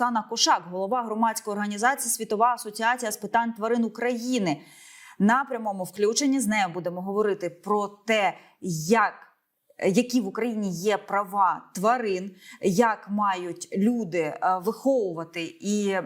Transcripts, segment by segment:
Оксана Кошак, голова громадської організації Світова асоціація з питань тварин України. На прямому включенні з нею будемо говорити про те, як які в Україні є права тварин, як мають люди е, виховувати, і е,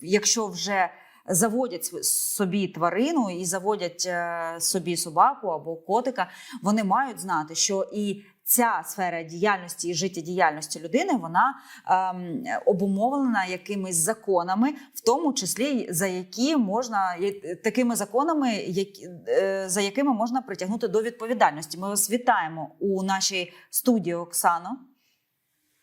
якщо вже заводять собі тварину і заводять е, собі собаку або котика, вони мають знати, що і ця сфера діяльності і життєдіяльності людини вона ем, обумовлена якимись законами, в тому числі за які можна такими законами, які, е, за якими можна притягнути до відповідальності. Ми вас вітаємо у нашій студії, Оксано.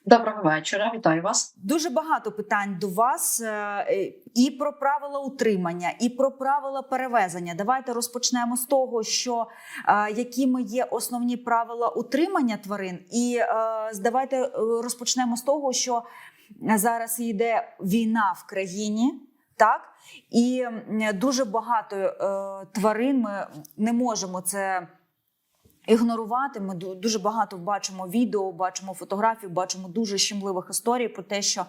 Доброго вечора, вітаю вас. Дуже багато питань до вас е, е, і про правила утримання, і про правила перевезення. Давайте розпочнемо з того, що е, якими є основні правила утримання тварин, і давайте розпочнемо з того, що зараз йде війна в країні. Так і дуже багато тварин ми не можемо це ігнорувати. Ми ду- дуже багато бачимо відео, бачимо фотографій, бачимо дуже щемливих історій про те, що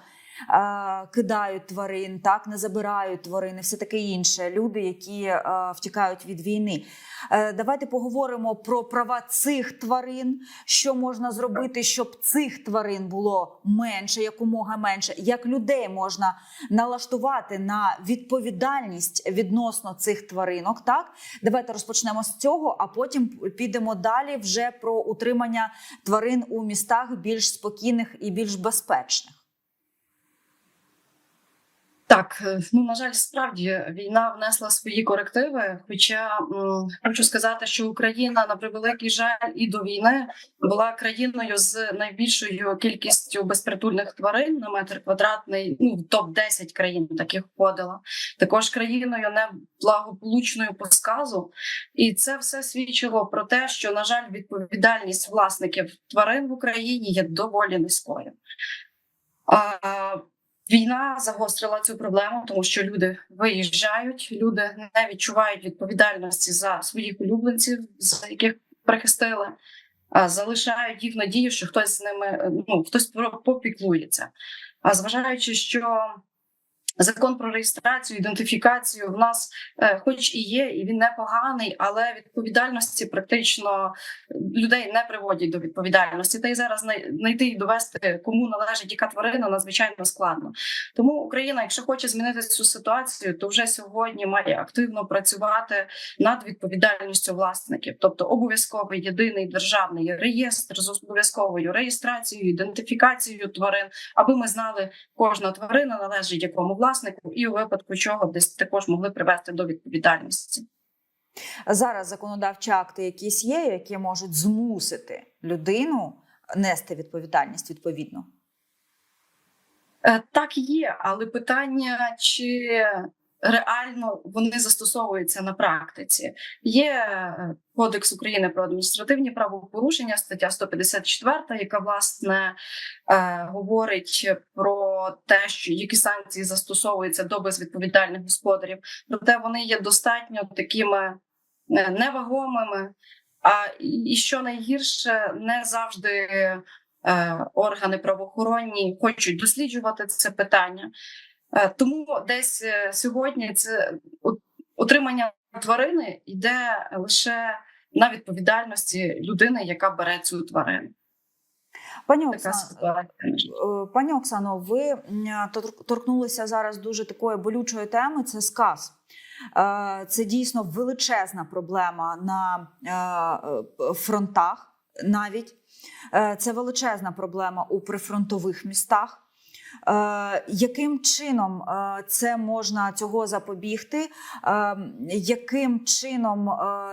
кидають тварин, так не забирають тварини, все таке інше. Люди, які втікають від війни. Е, давайте поговоримо про права цих тварин, що можна зробити, щоб цих тварин було менше, якомога менше, як людей можна налаштувати на відповідальність відносно цих тваринок. Так, давайте розпочнемо з цього, а потім підемо далі вже про утримання тварин у містах більш спокійних і більш безпечних. Так, е, ну на жаль, справді війна внесла свої корективи. Хоча м, хочу сказати, що Україна на превеликий жаль і до війни була країною з найбільшою кількістю безпритульних тварин на метр квадратний. Ну в топ 10 країн таких входила. Також країною неблагополучною по сказу. І це все свідчило про те, що на жаль, відповідальність власників тварин в Україні є доволі низькою. А, Війна загострила цю проблему, тому що люди виїжджають, люди не відчувають відповідальності за своїх улюбленців, за яких прихистили, а залишають їх надію, що хтось з ними ну хтось попіклується. А зважаючи, що закон про реєстрацію, ідентифікацію в нас, е, хоч і є, і він непоганий, але відповідальності практично людей не приводять до відповідальності. Та й зараз знай- знайти і довести, кому належить яка тварина, надзвичайно складно. Тому Україна, якщо хоче змінити цю ситуацію, то вже сьогодні має активно працювати над відповідальністю власників, тобто обов'язковий єдиний державний реєстр з обов'язковою реєстрацією, ідентифікацією тварин, аби ми знали, кожна тварина належить якому власнику, і у випадку чого десь також могли привести до відповідальності. Зараз законодавчі акти якісь є, які можуть змусити людину нести відповідальність відповідно. Е, Так є, але питання, чи реально вони застосовуються на практиці. Є е, Кодекс України про адміністративні правопорушення, стаття 154, яка власне е, говорить про те, що які санкції застосовуються до безвідповідальних господарів, проте вони є достатньо такими е, невагомими. А і що найгірше, не завжди е, органи правоохоронні хочуть досліджувати це питання. Е, Тому десь е, сьогодні це от- утримання тварини йде лише на відповідальності людини, яка бере цю тварину. Пані Оксано, жаль. Е, Пані Оксано, ви торкнулися зараз дуже такої болючої теми. Це сказ. Е, Це дійсно величезна проблема на е, е, фронтах. Навіть Е, це величезна проблема у прифронтових містах. Е, Яким чином е, це можна цього запобігти? Е, Яким чином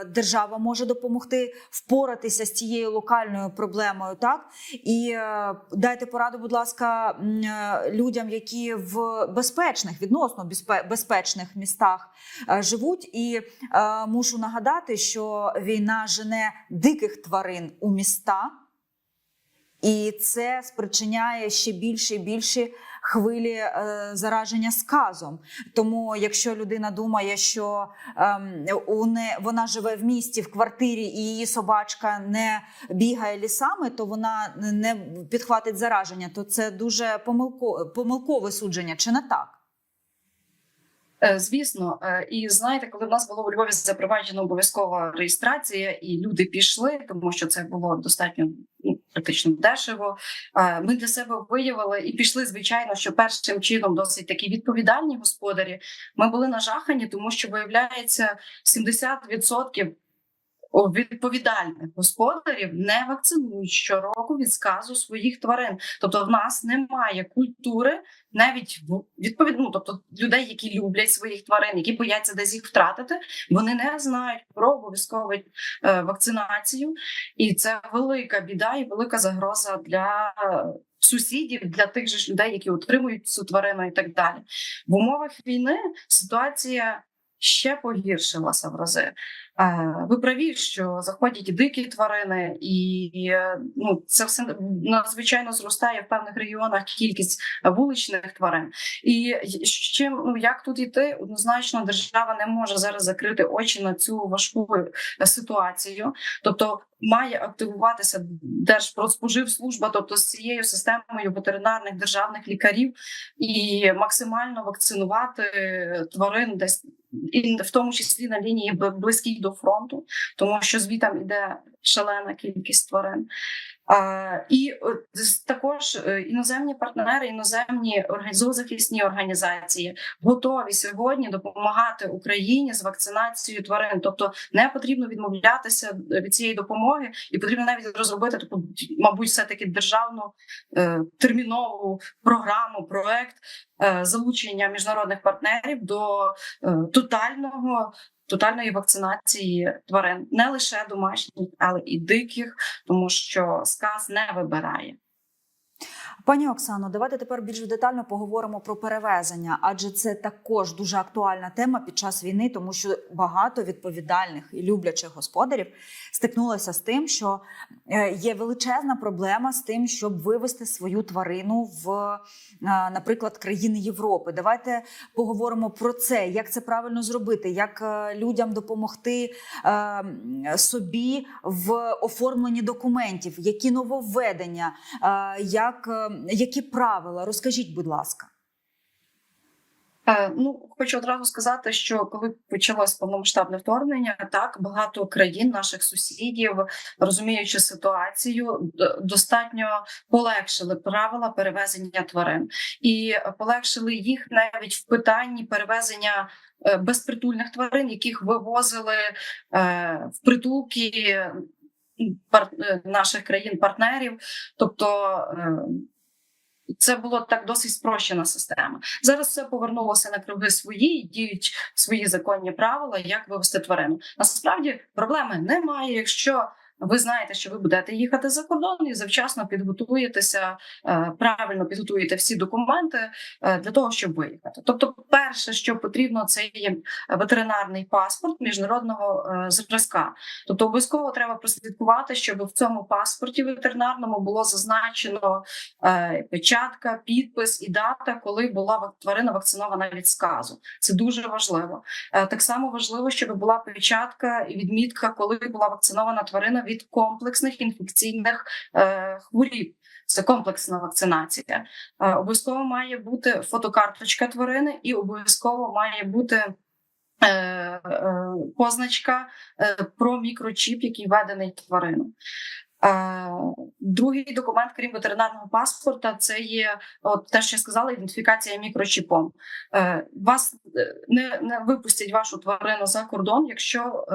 держава може допомогти впоратися з цією локальною проблемою? Так і дайте пораду, будь ласка, людям, які в безпечних, відносно безпечних містах живуть. І мушу нагадати, що війна жене диких тварин у міста. І це спричиняє ще більше і більше хвилі е, зараження сказом. Тому, якщо людина думає, що ем, вона живе в місті в квартирі і її собачка не бігає лісами, то вона не підхватить зараження, то це дуже помилко, помилкове судження, чи не так? Е, Звісно, Е, і знаєте, коли в нас було у Львові запроваджена обов'язкова реєстрація, і люди пішли, тому що це було достатньо ну, практично дешево. е, Ми для себе виявили і пішли, звичайно, що першим чином досить такі відповідальні господарі. Ми були нажахані, тому що виявляється 70% о, відповідальних господарів не вакцинують щороку від сказу своїх тварин. Тобто, в нас немає культури навіть в відповідь, ну, тобто людей, які люблять своїх тварин, які бояться десь їх втратити, вони не знають про обов'язкову е, вакцинацію, і це велика біда і велика загроза для. Сусідів для тих же ж людей, які утримують цю тварину, і так далі. В умовах війни ситуація ще погіршилася в рази. Е, Ви праві, що заходять дикі тварини, і е, ну це все надзвичайно зростає в певних регіонах кількість вуличних тварин. І чим ну як тут іти? Однозначно, держава не може зараз закрити очі на цю важку ситуацію, тобто. Має активуватися Держпродспоживслужба, тобто з цією системою ветеринарних державних лікарів, і максимально вакцинувати тварин десь і в тому числі на лінії близькій до фронту, тому що звітам іде шалена кількість тварин. І е, також е, іноземні партнери, іноземні зоозахисні організації готові сьогодні допомагати Україні з вакцинацією тварин. Тобто не потрібно відмовлятися від цієї допомоги, і потрібно навіть розробити таку, мабуть, все таки державну е, термінову програму, проект е, залучення міжнародних партнерів до е, тотального. Тотальної вакцинації тварин не лише домашніх, але і диких, тому що сказ не вибирає. Пані Оксано, давайте тепер більш детально поговоримо про перевезення, адже це також дуже актуальна тема під час війни, тому що багато відповідальних і люблячих господарів стикнулося з тим, що е, є величезна проблема з тим, щоб вивести свою тварину в, е, наприклад, країни Європи. Давайте поговоримо про це, як це правильно зробити, як е, людям допомогти собі в оформленні документів, які нововведення, як, які правила? Розкажіть, будь ласка. Е, Ну, хочу одразу сказати, що коли почалось повномасштабне вторгнення, так багато країн, наших сусідів, розуміючи ситуацію, достатньо полегшили правила перевезення тварин і полегшили їх навіть в питанні перевезення е, безпритульних тварин, яких вивозили е, в притулки пар- е, наших країн-партнерів, тобто. Це було так досить спрощена система. Зараз все повернулося на круги свої, і діють свої законні правила, як вивести тварину. Насправді проблеми немає, якщо ви знаєте, що ви будете їхати за кордон і завчасно підготуєтеся, е, правильно підготуєте всі документи е, для того, щоб виїхати. Тобто, перше, що потрібно, це є ветеринарний паспорт міжнародного е, зразка. Тобто, обов'язково треба прослідкувати, щоб в цьому паспорті ветеринарному було зазначено печатка, підпис і дата, коли була тварина вакцинована від сказу. Це дуже важливо. Так само важливо, щоб була печатка і відмітка, коли була вакцинована тварина від комплексних інфекційних е, хворіб. Це комплексна вакцинація. Е, Обов'язково має бути фотокарточка тварини, і обов'язково має бути. е, Позначка про мікрочіп, який введений тварину. Е, Другий документ, крім ветеринарного паспорта, це є от те, що я сказала, ідентифікація мікрочіпом. Е, Вас е, не, не випустять вашу тварину за кордон, якщо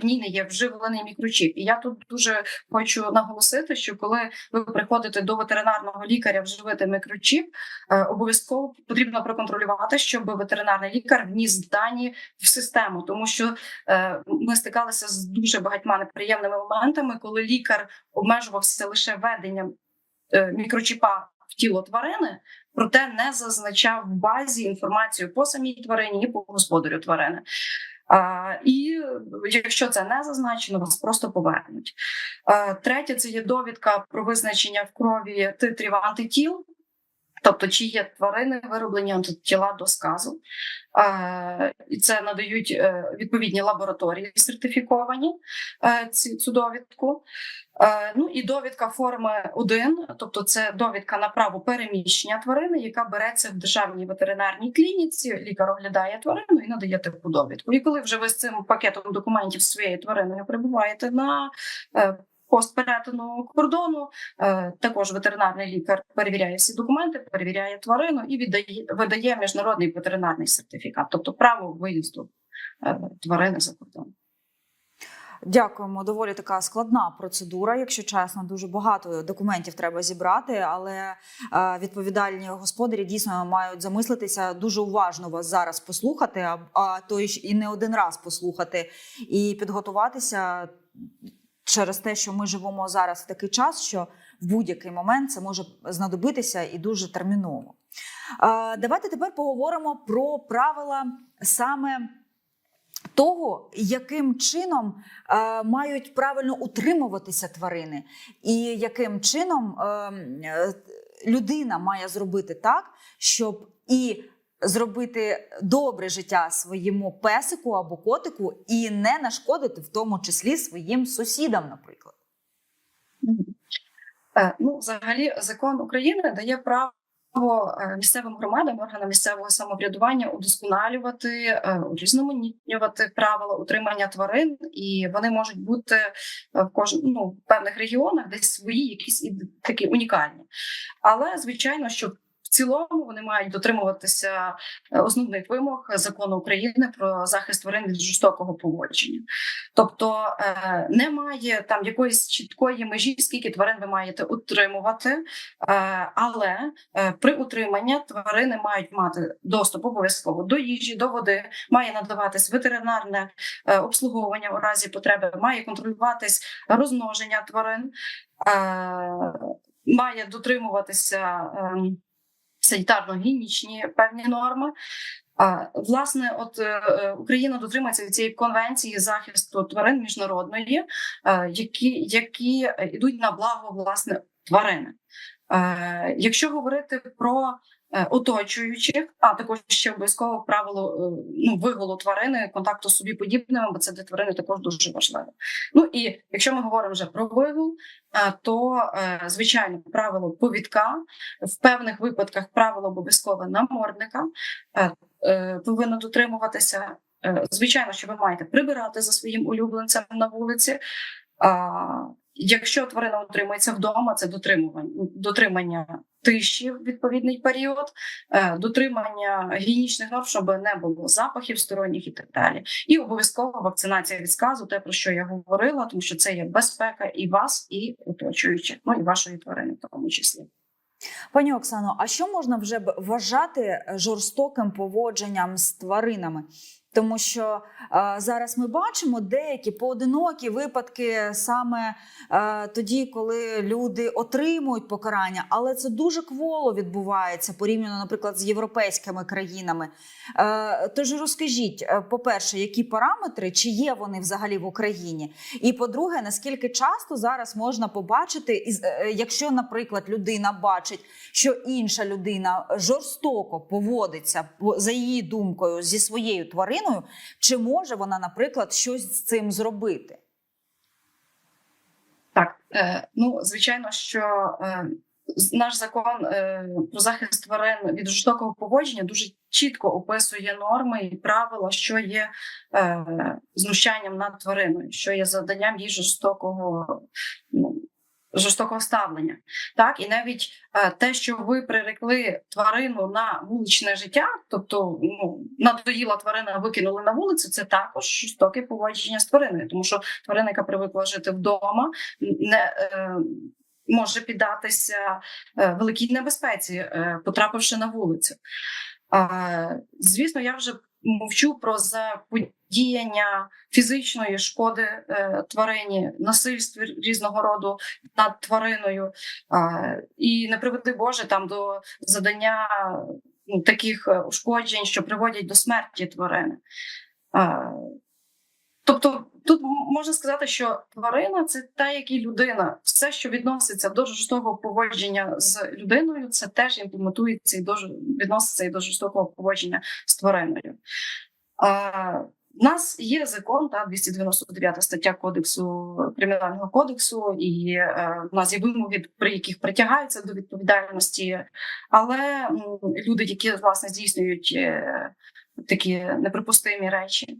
в ній не є вживлений мікрочіп. І я тут дуже хочу наголосити, що коли ви приходите до ветеринарного лікаря вживити мікрочіп, обов'язково потрібно проконтролювати, щоб ветеринарний лікар вніс дані в систему, тому що ми стикалися з дуже багатьма неприємними моментами, коли лікар обмежувався лише введенням е, мікрочіпа в тіло тварини, проте не зазначав в базі інформацію по самій тварині і по господарю тварини. А, і якщо це не зазначено, вас просто повернуть. А, третє це є довідка про визначення в крові титрів антитіл. Тобто, чи є тварини вироблені антитіла до сказу, і це надають е, відповідні лабораторії сертифіковані е, цю довідку. Е, Ну і довідка форми 1, тобто це довідка на право переміщення тварини, яка береться в державній ветеринарній клініці. Лікар оглядає тварину і надає таку довідку. І коли вже ви з цим пакетом документів своєю твариною прибуваєте на пост перетину кордону, е, також ветеринарний лікар перевіряє всі документи, перевіряє тварину і віддає видає міжнародний ветеринарний сертифікат, тобто право виїзду е, тварини за кордон. Дякуємо. Доволі така складна процедура, якщо чесно. Дуже багато документів треба зібрати, але е, відповідальні господарі дійсно мають замислитися дуже уважно вас зараз послухати, а, а то і не один раз послухати і підготуватися через те, що ми живемо зараз в такий час, що в будь-який момент це може знадобитися і дуже терміново. Давайте тепер поговоримо про правила саме того, яким чином мають правильно утримуватися тварини, і яким чином е, е, людина має зробити так, щоб і зробити добре життя своєму песику або котику, і не нашкодити в тому числі своїм сусідам, наприклад. Е, Ну, взагалі, закон України дає право е, місцевим громадам, органам місцевого самоврядування удосконалювати, е, урізноманітнювати правила утримання тварин, і вони можуть бути в кожному ну, в певних регіонах десь свої, якісь і такі унікальні. Але звичайно, що в цілому вони мають дотримуватися е, основних вимог закону України про захист тварин від жорстокого поводження. Тобто е, немає там якоїсь чіткої межі, скільки тварин ви маєте утримувати, е, але при утриманні тварини мають мати доступ обов'язково до їжі, до води, має надаватись ветеринарне обслуговування у разі потреби, має контролюватись розмноження тварин, має дотримуватися. Санітарно-гігієнічні певні норми. Власне, от е, е, Україна дотримується цієї конвенції захисту тварин міжнародної, е, які, які йдуть на благо власне тварини. Якщо говорити про оточуючих, а також ще обов'язково правило е, ну, виголу тварини, контакту з собі подібними, бо це для тварини також дуже важливо. Ну і якщо ми говоримо вже про вигул, е, то е, звичайно правило повідка в певних випадках правило обов'язкове намордника е, е, повинно дотримуватися. Е, Звичайно, що ви маєте прибирати за своїм улюбленцем на вулиці. Якщо тварина утримується вдома, це дотримування дотримання тиші в відповідний період, е, дотримання гігієнічних норм, щоб не було запахів сторонніх і так далі. І обов'язково вакцинація від сказу, те про що я говорила, тому що це є безпека і вас, і оточуючих, ну і вашої тварини, в тому числі. Пані Оксано, а що можна вже б вважати жорстоким поводженням з тваринами? Тому що е, зараз ми бачимо деякі поодинокі випадки саме е, тоді, коли люди отримують покарання, але це дуже кволо відбувається порівняно, наприклад, з європейськими країнами. Е, тож розкажіть, по-перше, які параметри, чи є вони взагалі в Україні? І по-друге, наскільки часто зараз можна побачити, якщо, наприклад, людина бачить, що інша людина жорстоко поводиться по- за її думкою зі своєю твариною, чи може вона, наприклад, щось з цим зробити? Так, е, ну звичайно, що е, наш закон е, про захист тварин від жорстокого поводження дуже чітко описує норми і правила, що є знущанням над твариною, що є заданням їй жорстокого. Ну, Жорстокого ставлення, так? І навіть е, те, що ви прирекли тварину на вуличне життя, тобто ну надоїла тварина, викинули на вулицю, це також жорстоке поводження з твариною, тому що тварина, яка привикла жити вдома, не е, може піддатися е, великій небезпеці, потрапивши на вулицю. Звісно, я вже мовчу про заподіяння фізичної шкоди е, тварині, насильстві різного роду над твариною, і не приведи Боже там до задання ну, таких е, ушкоджень, що приводять до смерті тварини. Тобто, тут можна сказати, що тварина це та, як і людина. Все, що відноситься до жорстокого поводження з людиною, це теж імплементується і до відноситься і до жорстокого поводження з твариною. Е, у нас є закон, та 299 стаття кодексу кримінального кодексу, і е, у нас є вимоги, при яких притягаються до відповідальності. Але м, люди, які власне здійснюють е, такі неприпустимі речі.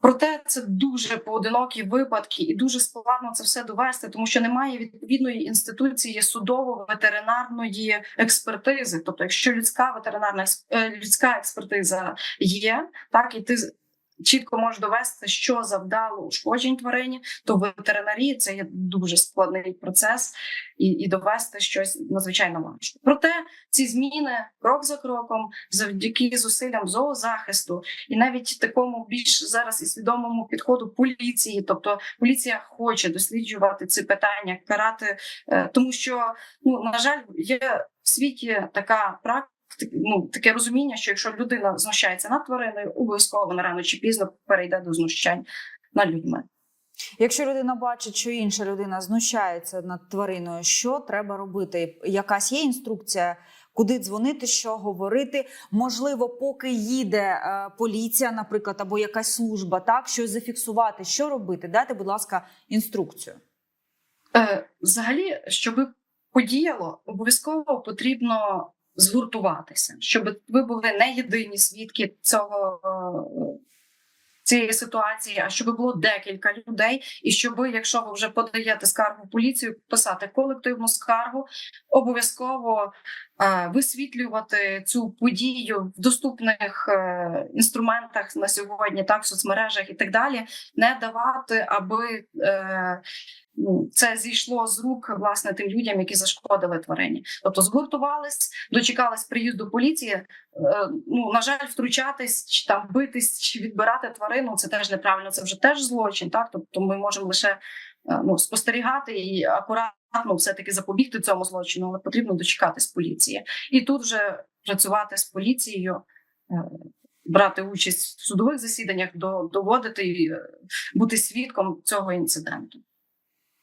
Проте це дуже поодинокі випадки, і дуже складно це все довести, тому що немає відповідної інституції судово-ветеринарної експертизи. Тобто, якщо людська ветеринарна е, людська експертиза є, так і ти чітко можеш довести, що завдало ушкоджень тварині, то в ветеринарії це є дуже складний процес, і, і довести щось надзвичайно важко. Проте ці зміни крок за кроком, завдяки зусиллям зоозахисту, і навіть такому більш зараз і свідомому підходу поліції. Тобто поліція хоче досліджувати ці питання, карати, е, тому що ну на жаль, є в світі така практика. Ну, таке розуміння, що якщо людина знущається над твариною, обов'язково вона рано чи пізно перейде до знущань над людьми. Якщо людина бачить, що інша людина знущається над твариною, що треба робити? Якась є інструкція, куди дзвонити, що говорити? Можливо, поки їде е, поліція, наприклад, або якась служба, так щось зафіксувати, що робити? Дайте, будь ласка, інструкцію. Е, взагалі, щоб подіяло, обов'язково потрібно згуртуватися, щоб ви були не єдині свідки цього. е, Цієї ситуації, а щоб було декілька людей, і щоб, якщо ви вже подаєте скаргу поліцію, писати колективну скаргу, обов'язково е, висвітлювати цю подію в доступних е, інструментах на сьогодні, так в соцмережах і так далі, не давати, аби це зійшло з рук власне тим людям, які зашкодили тварині. Тобто згуртувались, дочекались приїзду поліції. Е, ну на жаль, втручатись чи там битись чи відбирати тварину це теж неправильно. Це вже теж злочин. Так, тобто ми можемо лише е, ну спостерігати і акуратно все таки запобігти цьому злочину, але потрібно дочекатись поліції, і тут вже працювати з поліцією. е, Брати участь в судових засіданнях, доводити і бути свідком цього інциденту.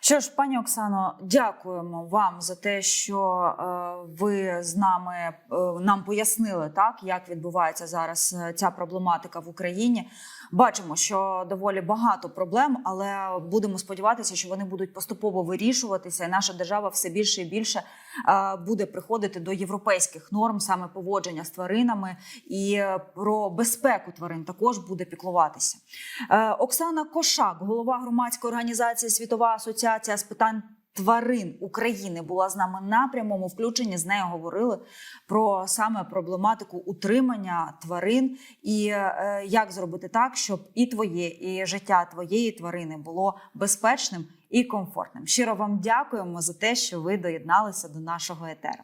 Що ж, пані Оксано, дякуємо вам за те, що е, ви з нами е, нам пояснили, так як відбувається зараз е, ця проблематика в Україні. Бачимо, що доволі багато проблем, але будемо сподіватися, що вони будуть поступово вирішуватися, і наша держава все більше і більше буде приходити до європейських норм саме поводження з тваринами і про безпеку тварин також буде піклуватися. Оксана Кошак, голова громадської організації Світова асоціація з питань тварин України, була з нами на прямому включенні. З нею говорили про саме проблематику утримання тварин і е, як зробити так, щоб і твоє, і життя твоєї тварини було безпечним і комфортним. Щиро вам дякуємо за те, що ви доєдналися до нашого етеру.